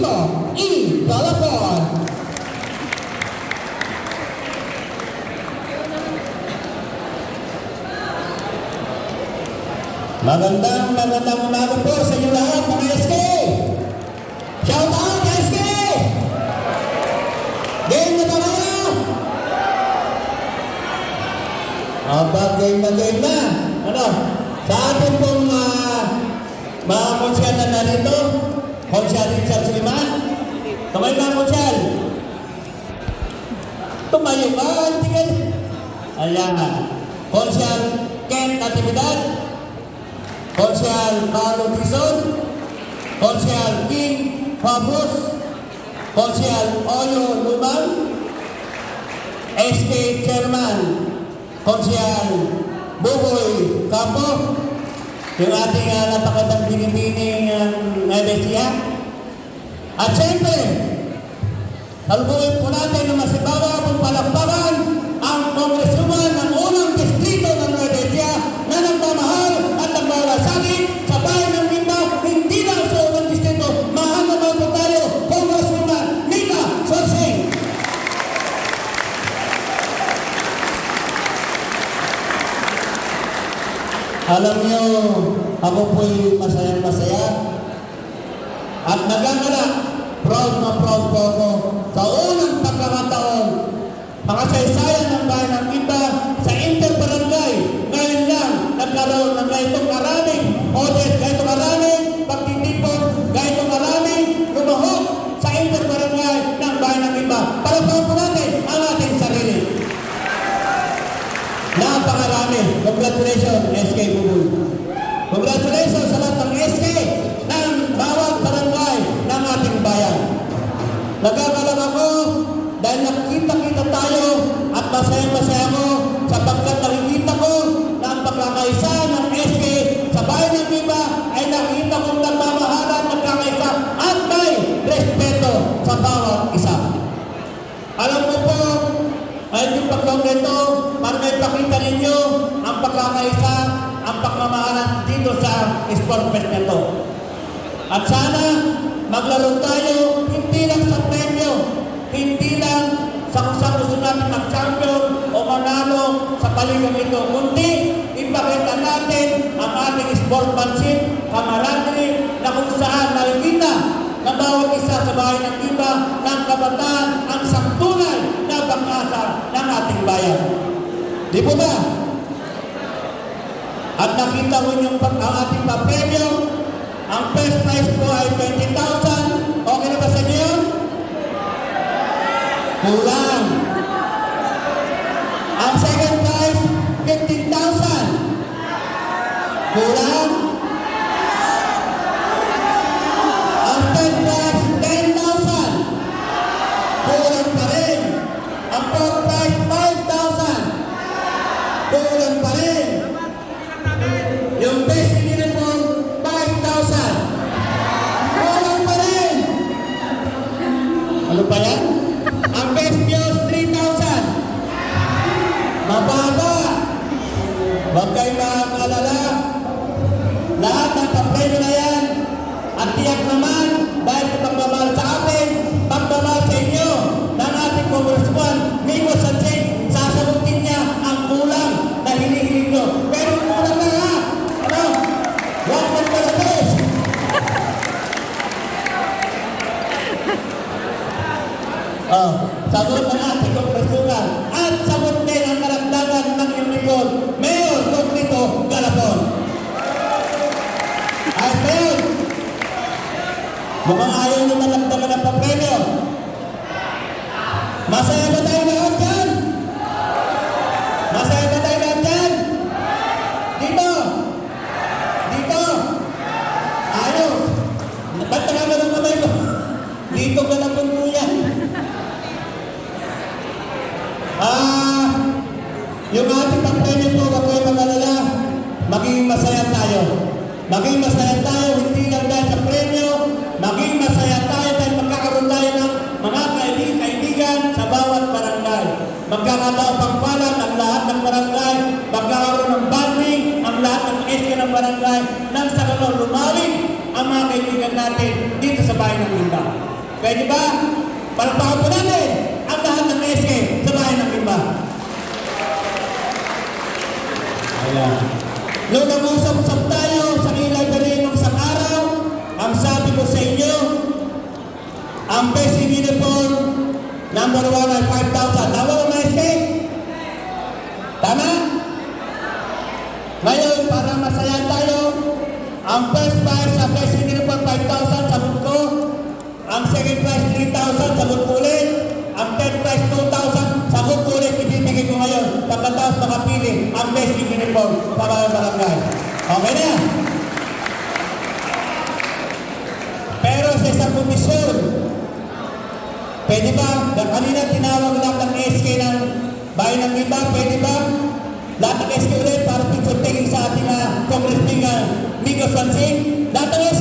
Tito E. Galapon. Magandang magandang umaga po sa inyo lahat mga SK! Shout out SK! Game na ba kayo? Aba, game na game na. Ano? Sa atin pong uh, mga konsyal na narito, konsyal Richard Suliman, kamay na konsyal. Tumayo ka, tingin. Ayan. Konsyal Ken Natividad, konsyal Carlo Tison, konsyal King Fabus, konsyal Oyo Lumang, SK Chairman, konsyal Buboy Campo, yung ating uh, napakatang binibining uh, Nebesia. At siyempre, Salubungin po natin ng masibawa pong palakpakan ang kongresuman ng unang distrito ng Ecija na nagmamahal at nagmalasakit. Alam niyo, ako po'y masayang masaya at nagagalak, proud na proud po ako sa unang pagkakataon, pakasaysayan ng bayan ng iba Nagkakalang ako dahil nakita-kita tayo at masaya-masaya ako sapagkat nakikita ko na ang pagkakaisa ng SK sa bayan ng Viva ay nakita kong nagmamahalan, nagkakaisa at may respeto sa bawat isa. Alam mo po, ay yung pagkongreto, para may pakita ninyo ang pagkakaisa, ang pagmamahalan dito sa sport fest na to. At sana, maglaro tayo, sa paligang ito, kundi ipakita natin ang ating sportsmanship, camaraderie, na kung saan nakikita na bawat isa sa bahay ng iba ng kabataan ang saktunay na pag-asa ng ating bayan. Di po ba? At nakita mo yung ang ating papremyo, ang first prize po ay 20,000. Okay na ba sa inyo? Kulang. Ang second at tiyak naman, dahil sa pagmamahal sa atin, pagmamahal sa inyo, ng ating congressman, Miko Sanchez, sasagutin niya ang kulang na hinihiling nyo. Pero kulang na nga. Ano? Huwag magpalabas. Oh, sagot ng ating congressman at sagot din ang karagdagan ng unicorn, Mayor Cognito Galapon. Ay, Mayor, mukhang ayaw nyo malagdagan ng papremyo. Masaya ba tayo lahat dyan? Masaya ba tayo lahat dyan? Dito? Dito? Ayos. Ba't nakama ng kamay ko? Dito ka na po yan. Ah, yung ating pagpremyo po, wag kayo mag-alala. Maging masaya tayo. Maging masaya tayo, hindi lang dahil sa premyo. Maging masaya tayo dahil magkakaroon tayo ng mga kaibigan, kaibigan sa bawat barangay. Magkakataon pagpalan ang lahat ng barangay. Magkakaroon ng banding ang lahat ng SK ng barangay. Nang sa ganun lumalim ang mga kaibigan natin dito sa bayan ng Limba. Pwede ba? Palakpakan po natin ang lahat ng SK sa bayan ng Limba. Ayan. Noong nag-usap-usap tayo number one ay 5,000. Tama ba SK? Tama? Ngayon, para masaya tayo, ang first prize sa basic uniform 5,000 sa ko, ang second prize 3,000 sa ko ulit, ang third prize 2,000 sa ko ulit, ibibigay ko ngayon pagkatapos makapili ang basic uniform sa mga barangay. Okay na? Pwede ba, na kanina tinawag lang ng SK ng bayan ng iba, pwede ba? Lahat ng SK ulit para picture taking sa ating uh, Congressman uh, Miko Sansing. Lahat ng SK,